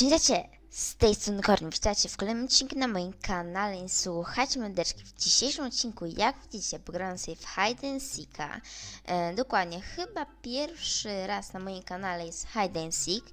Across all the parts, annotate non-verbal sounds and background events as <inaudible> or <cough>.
Witajcie! Z tej strony Korn, witajcie w kolejnym odcinku na moim kanale słuchajcie mordeczki. W dzisiejszym odcinku, jak widzicie, pograłem sobie w Hide and Seeka. E, dokładnie, chyba pierwszy raz na moim kanale jest Hide and Seek.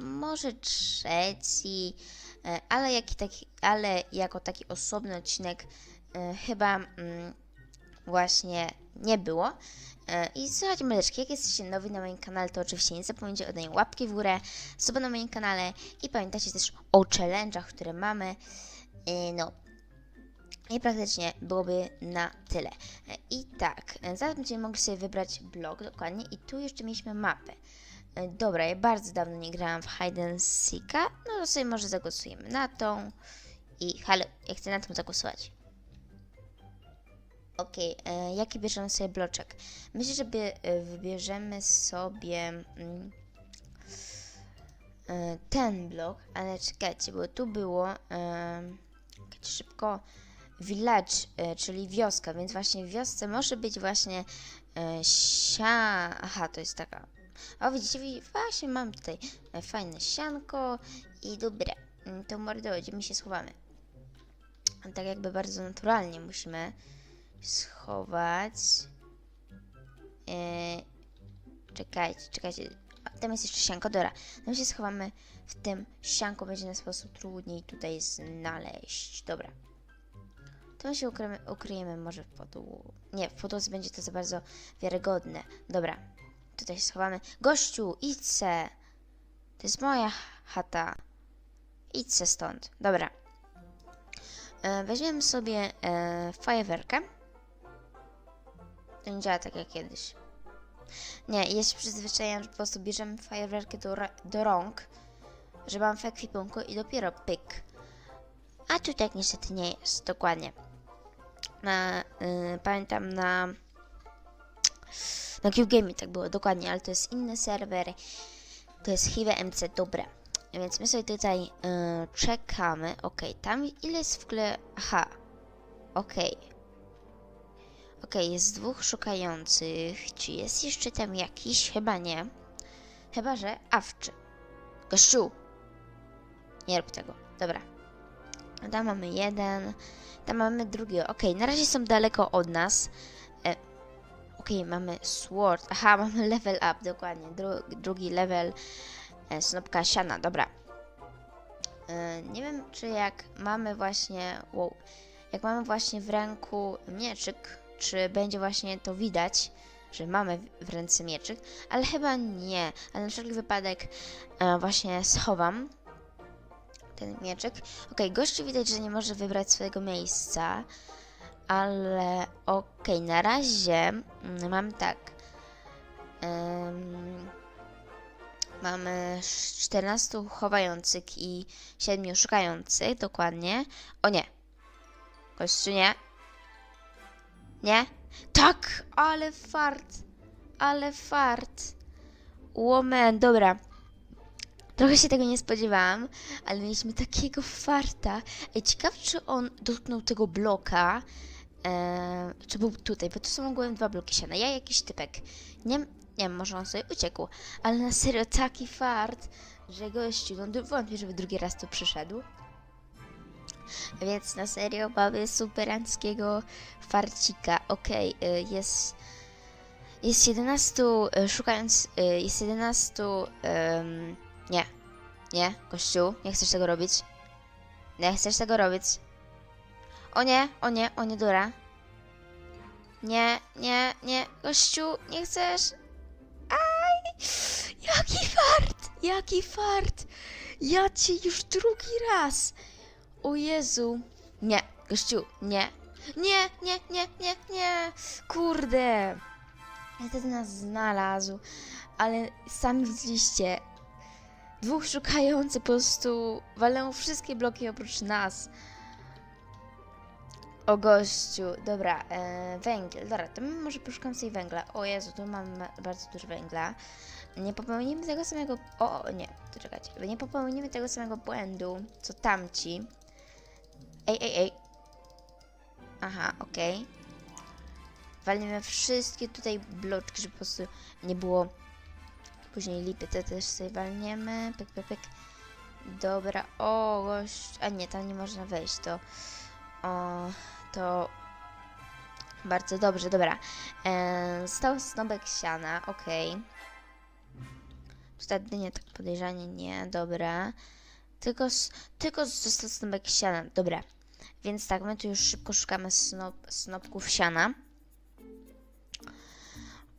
Może trzeci, e, ale, taki, ale jako taki osobny odcinek e, chyba mm, właśnie nie było. E, I słuchajcie, mordeczki, jak jesteście nowi na moim kanale, to oczywiście nie zapomnijcie o daniu łapki w górę, suba na moim kanale i pamiętajcie też o challenge'ach, które mamy. E, No, i praktycznie byłoby na tyle. E, I tak, zaraz będziemy mogli sobie wybrać blok dokładnie i tu jeszcze mieliśmy mapę. Dobra, ja bardzo dawno nie grałam w Hide and Seeka, no to sobie może zagłosujemy na tą i halo, ja chcę na tą zagłosować. Okej, e, jaki bierzemy sobie bloczek? Myślę, że bie, e, wybierzemy sobie mm, e, ten blok, ale czekajcie, bo tu było e, szybko village, czyli wioska, więc właśnie w wiosce może być właśnie e, sia... Aha, to jest taka... O, widzicie, wi- właśnie mam tutaj fajne sianko i dobre. Mm, To mordo, gdzie my się schowamy? Tak jakby bardzo naturalnie musimy schować. Eee, czekajcie, czekajcie. A, Tam jest jeszcze sianko, dobra. Tam się schowamy w tym sianku, będzie na sposób trudniej tutaj znaleźć. Dobra. To się ukryjemy, ukryjemy może w podłodze. Nie, w podłodze będzie to za bardzo wiarygodne. Dobra. Tutaj się schowamy. Gościu, idź. To jest moja chata. Idź stąd. Dobra. E, weźmiemy sobie e, fajerwerkę. To nie działa tak jak kiedyś. Nie, ja się przyzwyczaiłam, że po prostu bierzemy fajerwerkę do, do rąk, że mam w ekwipunku i dopiero pyk. A tu tak niestety nie jest, dokładnie. Na, y, pamiętam na na QGame tak było, dokładnie, ale to jest inny serwer. To jest Hive MC, dobra. Więc my sobie tutaj y, czekamy. Okej, tam ile jest w ogóle. Aha. Okej. Okej, jest dwóch szukających. Czy jest jeszcze tam jakiś? Chyba nie. Chyba, że awczy. Gościu! Nie rób tego. Dobra. Tam mamy jeden. Tam mamy drugi. Okej, na razie są daleko od nas. E, Okej, mamy sword. Aha, <laughs> mamy level up, dokładnie. Dru drugi level e, snopka siana, dobra. E, nie wiem, czy jak mamy właśnie. Wow, jak mamy właśnie w ręku mieczyk, czy będzie właśnie to widać, że mamy w- ręce mieczyk, ale chyba nie. Ale na wszelki wypadek e, właśnie schowam ten mieczyk. Okej, gościu widać, że nie może wybrać swojego miejsca, ale okej, na razie mm, mam tak. Em, mamy 14 chowających i 7 szukających, dokładnie. O nie. Gościu, nie. Nie? Tak! Ale fart! Ale fart! Łomen, dobra. Trochę się tego nie spodziewałam, ale mieliśmy takiego farta. Ej, ciekawe, czy on dotknął tego bloka, e, czy był tutaj, bo to są ogółem dwa bloki siana. Ja jakiś typek. Nie, nie wiem, może on sobie uciekł, ale na serio taki fart, że gościu, no wątpię, żeby drugi raz tu przyszedł. Więc na serio mamy superanckiego farcika. Okej, y, jest... Jest 11, y, szukając, y, jest 11, ym, nie, nie, gościu, nie chcesz tego robić. Nie chcesz tego robić. O nie, o nie, o nie, Dora. Nie, nie, nie, gościu, nie chcesz. Aj, jaki fart, jaki fart. Ja cię już drugi raz. O Jezu. Nie, gościu, nie. Nie, nie, nie, nie, nie. Kurde. Niestety nas znalazł, ale sami widzieliście, dwóch szukających po prostu walą wszystkie bloki oprócz nas. O gościu, dobra, e, węgiel, dobra, to może poszukam sobie węgla. O Jezu, tu mamy bardzo dużo węgla. Nie popełnimy tego samego, o nie, to czekajcie, nie popełnimy tego samego błędu, co tamci. Ej, ej, ej. Aha, okej. Walniemy wszystkie tutaj bloczki, żeby po prostu nie było później lipy. Te też sobie walniemy. Pyk, pyk, pyk. Dobra, o, gość... A nie, tam nie można wejść, to... O, to... Bardzo dobrze, dobra. E, stał snobek siana, okej. Wtedy nie tak podejrzanie, nie, dobra. Tylko, tylko został snobek siana, dobra. Więc tak, my tu już szybko szukamy snop, snopków siana.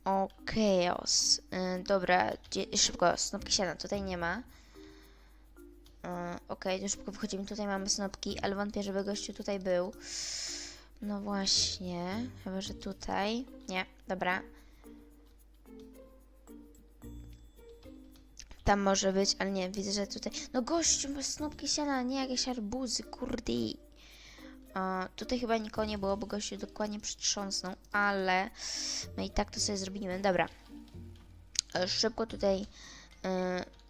Okej, os. Y, dobra, szybko, snopki siana, tutaj nie ma. Y, Okej, to szybko wychodzimy, tutaj mamy snopki, ale wątpię, żeby gościu tutaj był. No właśnie, chyba, że tutaj. Nie, dobra. Tam może być, ale nie, widzę, że tutaj... No gościu, snopki siana, nie jakieś arbuzy, kurde. A, tutaj chyba nikogo nie było, bo gościu dokładnie przytrząsnął, ale my i tak to sobie zrobimy. Dobra. E, Szybko tutaj...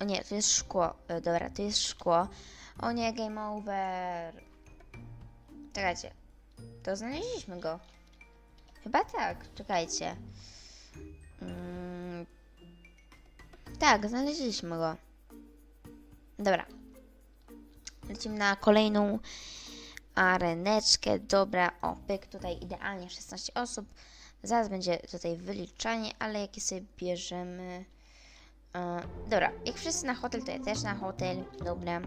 O nie, to jest szkło. E, Dobra, to jest szkło. O nie, game over. Czekajcie. To znaleźliśmy go. Chyba tak, czekajcie. Mm, tak, znaleźliśmy go. Dobra. Lecimy na kolejną areneczkę. Dobra, o, pyk, tutaj idealnie 16 osób. Zaraz będzie tutaj wyliczanie, ale jakie sobie bierzemy. E, dobra, jak wszyscy na hotel, to ja też na hotel. Dobra.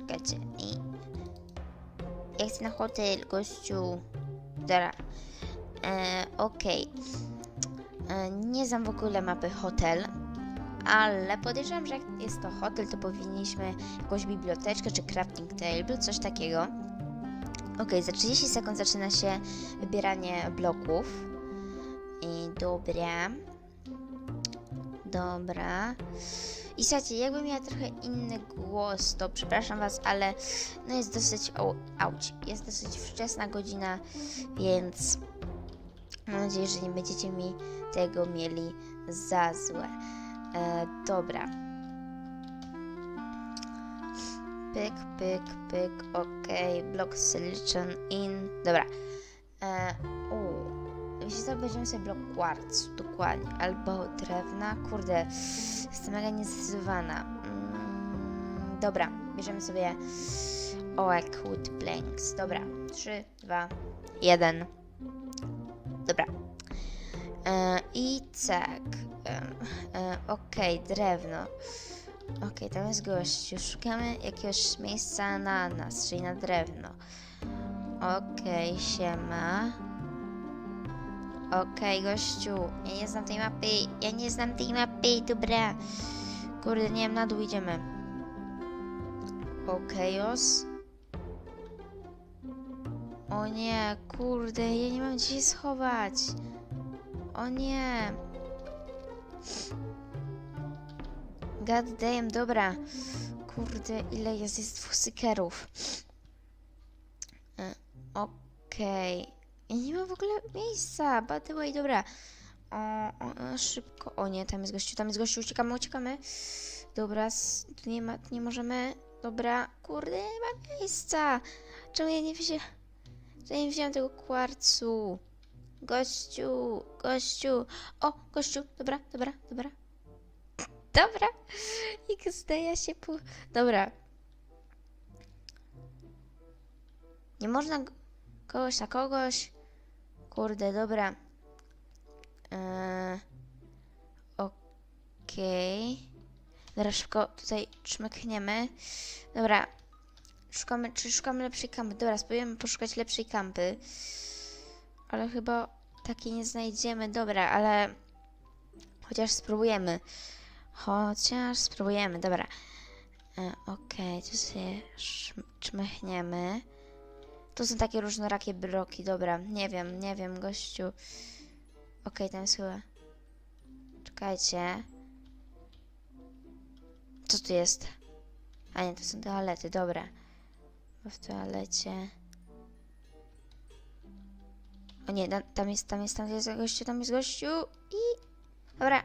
Czekajcie. I... Ja chcę na hotel, gościu. Dobra. E, Okej. E, Nie znam w ogóle mapy hotel, ale podejrzewam, że jak jest to hotel, to powinniśmy jakąś biblioteczkę czy crafting table, coś takiego. Ok, za 30 sekund zaczyna się wybieranie bloków. I dobra. Dobra. I słuchajcie, jakbym miała trochę inny głos, to przepraszam Was, ale no jest dosyć, o, auć, jest dosyć wczesna godzina, więc mam nadzieję, że nie będziecie mi tego mieli za złe. E, dobra. Pyk, pyk, pyk, okej, block selection in, dobra. E, u, jeśli to będziemy sobie blok kwarcu, dokładnie, albo drewna, kurde, jestem mega niezdecydowana. Mm, dobra, bierzemy sobie oak wood planks, dobra, 3, 2, 1, dobra. E, I tak, e, okej, drewno. Okej, tam jest gościu. Szukamy jakiegoś miejsca na nas, czyli na drewno. Okej, siema. Okej, gościu. Ja nie znam tej mapy. Ja nie znam tej mapy, dobra. Kurde, nie wiem, na dół idziemy. Okej, os. O nie, kurde, ja nie mam gdzie się schować. O nie. God damn, dobra. Kurde, ile jest, jest dwóch sykerów. E, Okej. Ja nie mam w ogóle miejsca, by the way, dobra. O, o, o, szybko. O nie, tam jest gościu, tam jest gościu, uciekamy, uciekamy. Dobra, tu nie ma, nie możemy. Dobra, kurde, nie ma miejsca. Czemu ja nie wziąłem, czemu ja nie wziąłem tego kwarcu? Gościu, gościu. O, gościu, dobra, dobra, dobra. Dobra. XD, ja się po... Dobra. Nie można kogoś na kogoś. Kurde, dobra. Eee, Okej. Dobra, szybko tutaj czmykniemy. Dobra. Szukamy, czy szukamy lepszej kampy? Dobra, spróbujemy poszukać lepszej kampy. Ale chyba takiej nie znajdziemy. Dobra, ale... Chociaż spróbujemy. Chociaż spróbujemy, dobra. E, Okej, tu sobie szm- czmychniemy. Tu są takie różnorakie bloki, dobra. Nie wiem, nie wiem, gościu. Okej, tam jest chyba... Czekajcie. Co tu jest? A nie, to są toalety, dobra. Bo w toalecie... O nie, tam jest, tam jest, tam jest gościu, tam jest gościu i... Dobra,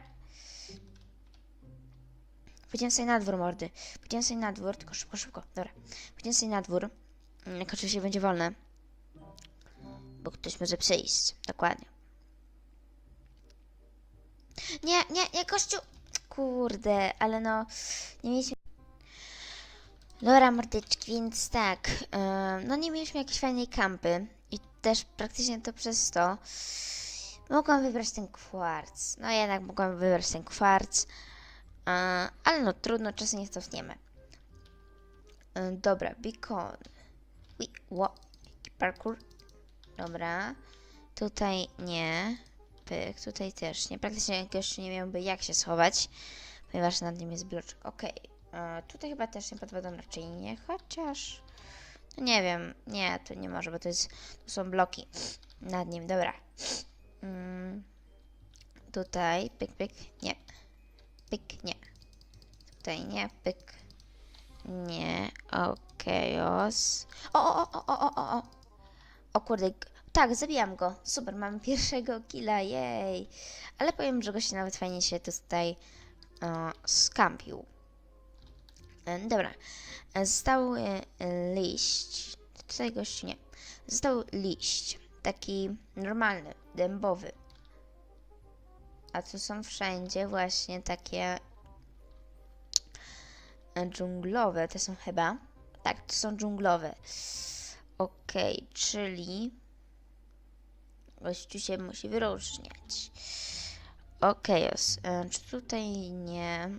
Pójdziemy sobie na dwór, mordy. Pójdziemy sobie na dwór, tylko szybko, szybko. Dobra. Pójdziemy sobie na dwór. Mm, Jak oczywiście będzie wolne. Bo ktoś może przyjść. Dokładnie. Nie, nie, nie, kościół! Kurde, ale no... Nie mieliśmy... Dobra, mordeczki, więc tak, no nie mieliśmy jakiejś fajnej kampy i też praktycznie to przez to mogłam wybrać ten kwarc. No jednak mogłam wybrać ten kwarc, ale no trudno, czasem nie cofniemy. E, dobra, beacon. Ui, ło, parkour. Dobra, tutaj nie, pyk, tutaj też nie. Praktycznie gościu nie miałby jak się schować, ponieważ nad nim jest bloczek. Okej. E, tutaj chyba też nie pod wodą raczej nie, chociaż... No nie wiem, nie, tu nie może, bo to, jest, to są bloki nad nim, dobra. Mm, tutaj, pyk, pyk, nie. Pyk, nie. Tutaj nie, pyk. Nie, okej, os. O, o, o, o, o, o, o. O kurde, tak, zabijam go. Super, mamy <laughs> pierwszego killa, jej. Ale powiem, że gość nawet fajnie się tutaj e, skampił. E, Dobra. E, Został e, liść. Tutaj gościu nie. Został liść. Taki normalny, dębowy. A tu są wszędzie właśnie takie e, dżunglowe. Te są chyba. Tak, to są dżunglowe. Okej, czyli gościu się musi wyróżniać. Okej, os- e, czy tutaj nie.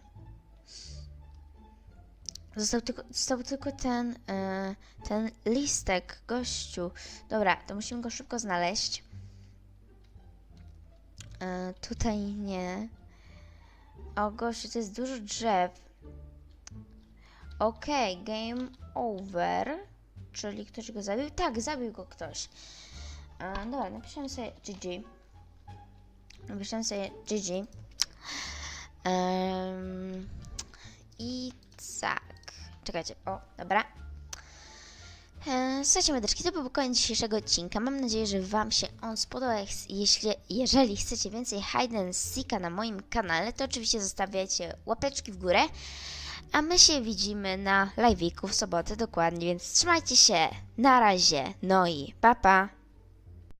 Został tylko, został tylko ten, e, ten listek, gościu. Dobra, to musimy go szybko znaleźć. E, tutaj nie. O gościu, to jest dużo drzew. Okej, game over. Czyli ktoś go zabił? Tak, zabił go ktoś. E, dobra, napiszemy sobie GG. Napiszemy sobie GG. Em, I tak. Czekajcie, o, dobra. E, Słuchajcie, medyczki, to był koniec dzisiejszego odcinka. Mam nadzieję, że Wam się on spodobał. Jeśli, jeżeli chcecie więcej hide seeka na moim kanale, to oczywiście zostawiajcie łapeczki w górę. A my się widzimy na live'iku w sobotę dokładnie, więc trzymajcie się. Na razie. No i pa pa.